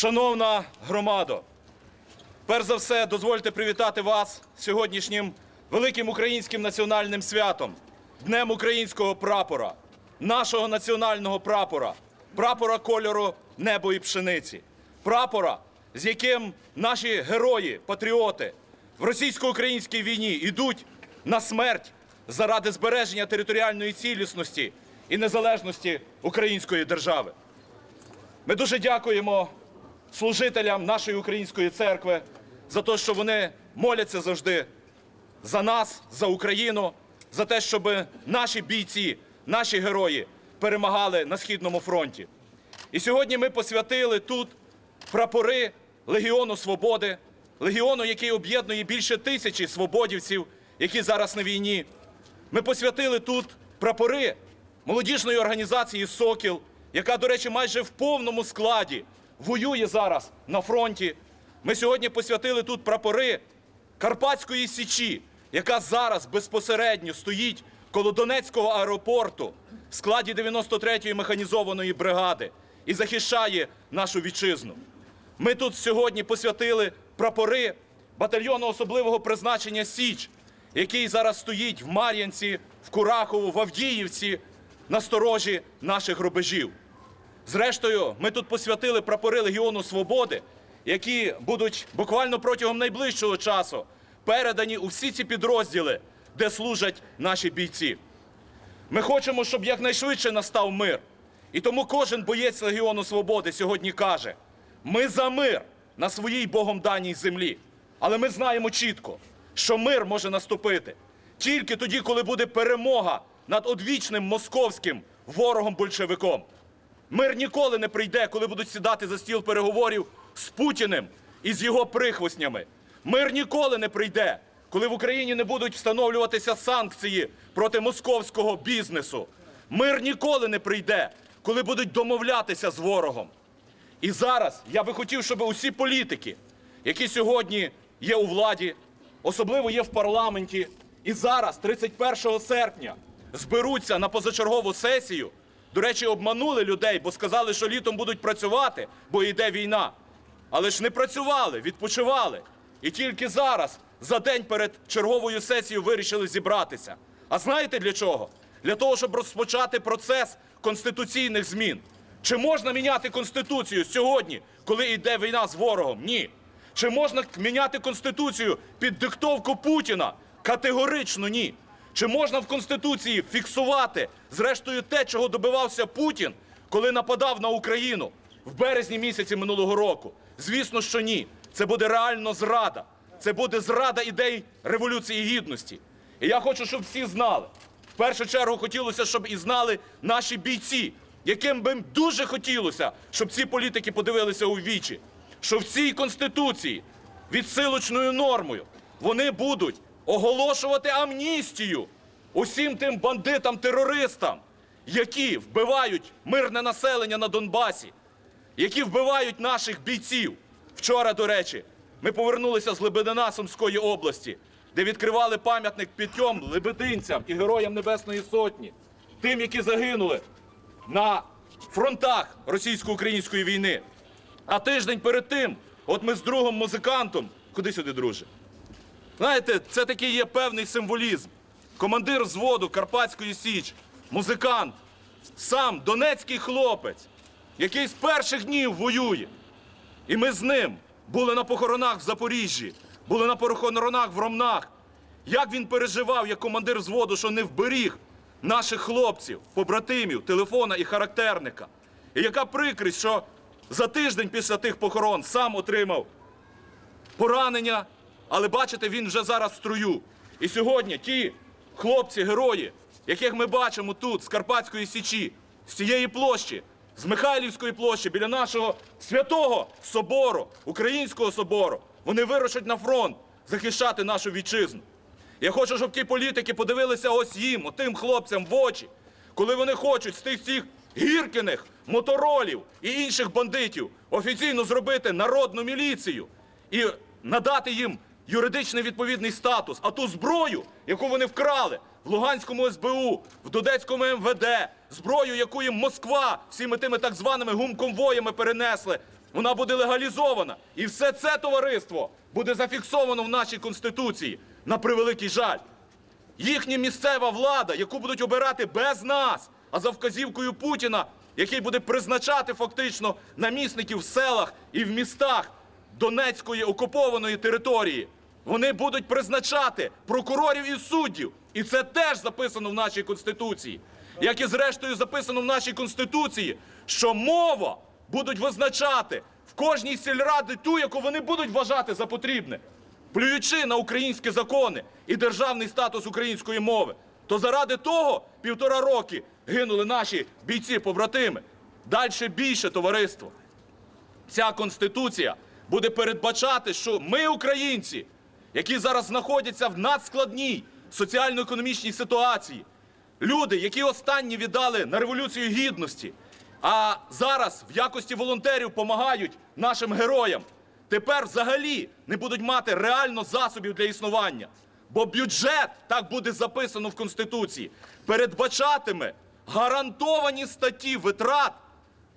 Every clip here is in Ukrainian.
Шановна громадо, перш за все, дозвольте привітати вас сьогоднішнім великим українським національним святом, Днем українського прапора, нашого національного прапора, прапора кольору небо і пшениці, прапора, з яким наші герої, патріоти в російсько-українській війні йдуть на смерть заради збереження територіальної цілісності і незалежності української держави. Ми дуже дякуємо служителям нашої української церкви за те, що вони моляться завжди за нас, за Україну, за те, щоб наші бійці, наші герої перемагали на східному фронті. І сьогодні ми посвятили тут прапори Легіону Свободи, легіону, який об'єднує більше тисячі свободівців, які зараз на війні. Ми посвятили тут прапори молодіжної організації Сокіл, яка, до речі, майже в повному складі воює зараз на фронті. Ми сьогодні посвятили тут прапори Карпатської Січі, яка зараз безпосередньо стоїть коло Донецького аеропорту в складі 93-ї механізованої бригади і захищає нашу вітчизну. Ми тут сьогодні посвятили прапори батальйону особливого призначення Січ, який зараз стоїть в Мар'янці, в Курахову, в Авдіївці на сторожі наших рубежів. Зрештою, ми тут посвятили прапори Легіону Свободи, які будуть буквально протягом найближчого часу передані у всі ці підрозділи, де служать наші бійці. Ми хочемо, щоб якнайшвидше настав мир. І тому кожен боєць Легіону Свободи сьогодні каже: ми за мир на своїй Богом даній землі. Але ми знаємо чітко, що мир може наступити тільки тоді, коли буде перемога над одвічним московським ворогом большевиком. Мир ніколи не прийде, коли будуть сідати за стіл переговорів з Путіним і з його прихвостнями. Мир ніколи не прийде, коли в Україні не будуть встановлюватися санкції проти московського бізнесу. Мир ніколи не прийде, коли будуть домовлятися з ворогом. І зараз я би хотів, щоб усі політики, які сьогодні є у владі, особливо є в парламенті, і зараз, 31 серпня, зберуться на позачергову сесію. До речі, обманули людей, бо сказали, що літом будуть працювати, бо йде війна. Але ж не працювали, відпочивали. І тільки зараз, за день перед черговою сесією, вирішили зібратися. А знаєте для чого? Для того, щоб розпочати процес конституційних змін. Чи можна міняти конституцію сьогодні, коли йде війна з ворогом? Ні. Чи можна міняти конституцію під диктовку Путіна? Категорично ні. Чи можна в конституції фіксувати зрештою те, чого добивався Путін, коли нападав на Україну в березні місяці минулого року? Звісно, що ні. Це буде реально зрада. Це буде зрада ідей революції гідності. І я хочу, щоб всі знали. В першу чергу хотілося, щоб і знали наші бійці, яким би дуже хотілося, щоб ці політики подивилися у вічі, що в цій конституції відсилочною нормою вони будуть оголошувати амністію усім тим бандитам, терористам, які вбивають мирне населення на Донбасі, які вбивають наших бійців. Вчора, до речі, ми повернулися з Лебедина Сумської області, де відкривали пам'ятник п'ятьом лебединцям і героям Небесної Сотні, тим, які загинули на фронтах російсько-української війни. А тиждень перед тим, от ми з другом музикантом, куди сюди, друже? Знаєте, це такий є певний символізм. Командир взводу Карпатської Січ, музикант, сам донецький хлопець, який з перших днів воює. І ми з ним були на похоронах в Запоріжжі, були на похоронах в Ромнах. Як він переживав, як командир взводу, що не вберіг наших хлопців, побратимів, телефона і характерника. І яка прикрість, що за тиждень після тих похорон сам отримав поранення, але бачите, він вже зараз в струю. І сьогодні ті хлопці, герої, яких ми бачимо тут, з Карпатської Січі, з цієї площі, з Михайлівської площі, біля нашого святого собору, українського собору, вони вирушать на фронт захищати нашу вітчизну. Я хочу, щоб ті політики подивилися ось їм, отим хлопцям в очі, коли вони хочуть з тих всіх гіркиних, моторолів і інших бандитів офіційно зробити народну міліцію і надати їм юридичний відповідний статус. А ту зброю, яку вони вкрали в Луганському СБУ, в Донецькому МВД, зброю, яку їм Москва всіми тими так званими гумконвоями перенесли вона буде легалізована. І все це товариство буде зафіксовано в нашій Конституції. На превеликий жаль. Їхня місцева влада, яку будуть обирати без нас, а за вказівкою Путіна, який буде призначати фактично намісників в селах і в містах Донецької окупованої території. Вони будуть призначати прокурорів і суддів. І це теж записано в нашій Конституції. Як і зрештою записано в нашій Конституції, що мова будуть визначати в кожній сільраді ту, яку вони будуть вважати за потрібне плюючи на українські закони і державний статус української мови, то заради того півтора роки гинули наші бійці-побратими. Дальше більше товариство. Ця конституція буде передбачати, що ми, українці, які зараз знаходяться в надскладній соціально-економічній ситуації, люди, які останні віддали на революцію гідності, а зараз в якості волонтерів допомагають нашим героям, тепер взагалі не будуть мати реально засобів для існування. Бо бюджет, так буде записано в Конституції, передбачатиме гарантовані статті витрат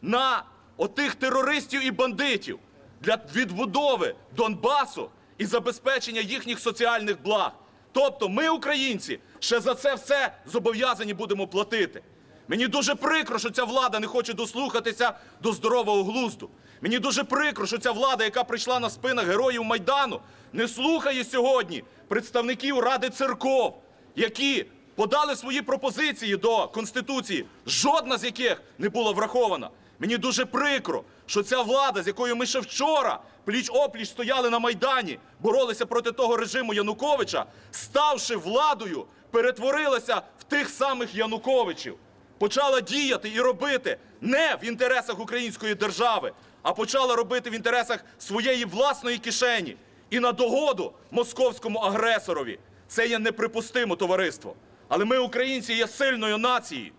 на отих терористів і бандитів для відбудови Донбасу і забезпечення їхніх соціальних благ. Тобто ми, українці, ще за це все зобов'язані будемо платити. Мені дуже прикро, що ця влада не хоче дослухатися до здорового глузду. Мені дуже прикро, що ця влада, яка прийшла на спинах героїв Майдану, не слухає сьогодні представників Ради церков, які подали свої пропозиції до Конституції, жодна з яких не була врахована. Мені дуже прикро, що ця влада, з якою ми ще вчора пліч опліч стояли на Майдані, боролися проти того режиму Януковича, ставши владою, перетворилася в тих самих Януковичів. Почала діяти і робити не в інтересах української держави, а почала робити в інтересах своєї власної кишені і на догоду московському агресорові. Це є неприпустимо, товариство. Але ми, українці, є сильною нацією.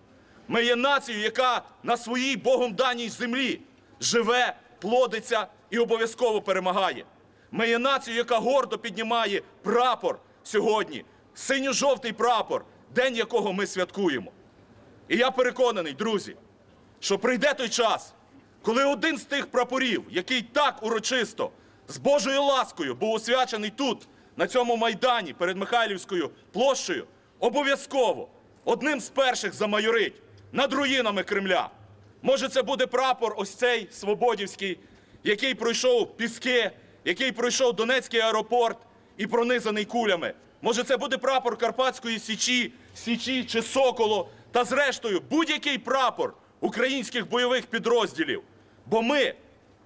Ми є нацією, яка на своїй Богом даній землі живе, плодиться і обов'язково перемагає. Ми є нацією, яка гордо піднімає прапор сьогодні, синьо-жовтий прапор, день якого ми святкуємо. І я переконаний, друзі, що прийде той час, коли один з тих прапорів, який так урочисто, з Божою ласкою був освячений тут, на цьому майдані перед Михайлівською площею, обов'язково одним з перших замайорить над руїнами Кремля. Може, це буде прапор ось цей Свободівський, який пройшов піски, який пройшов Донецький аеропорт і пронизаний кулями. Може, це буде прапор Карпатської Січі, Січі чи Соколо, та зрештою будь-який прапор українських бойових підрозділів. Бо ми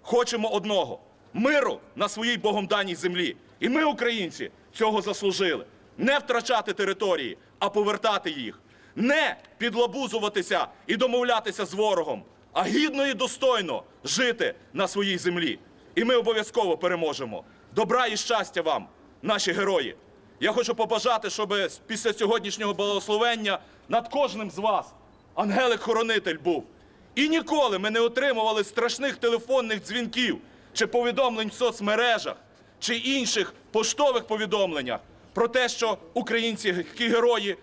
хочемо одного миру на своїй Богом даній землі. І ми, українці, цього заслужили. Не втрачати території, а повертати їх. Не підлабузуватися і домовлятися з ворогом, а гідно і достойно жити на своїй землі. І ми обов'язково переможемо. Добра і щастя вам, наші герої. Я хочу побажати, щоб після сьогоднішнього благословення над кожним з вас ангелик-хоронитель був. І ніколи ми не отримували страшних телефонних дзвінків чи повідомлень в соцмережах, чи інших поштових повідомленнях про те, що українці герої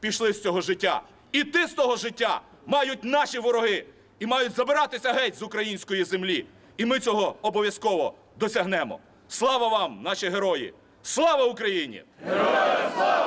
пішли з цього життя. І ти з того життя мають наші вороги і мають забиратися геть з української землі. І ми цього обов'язково досягнемо. Слава вам, наші герої! Слава Україні! Героям слава!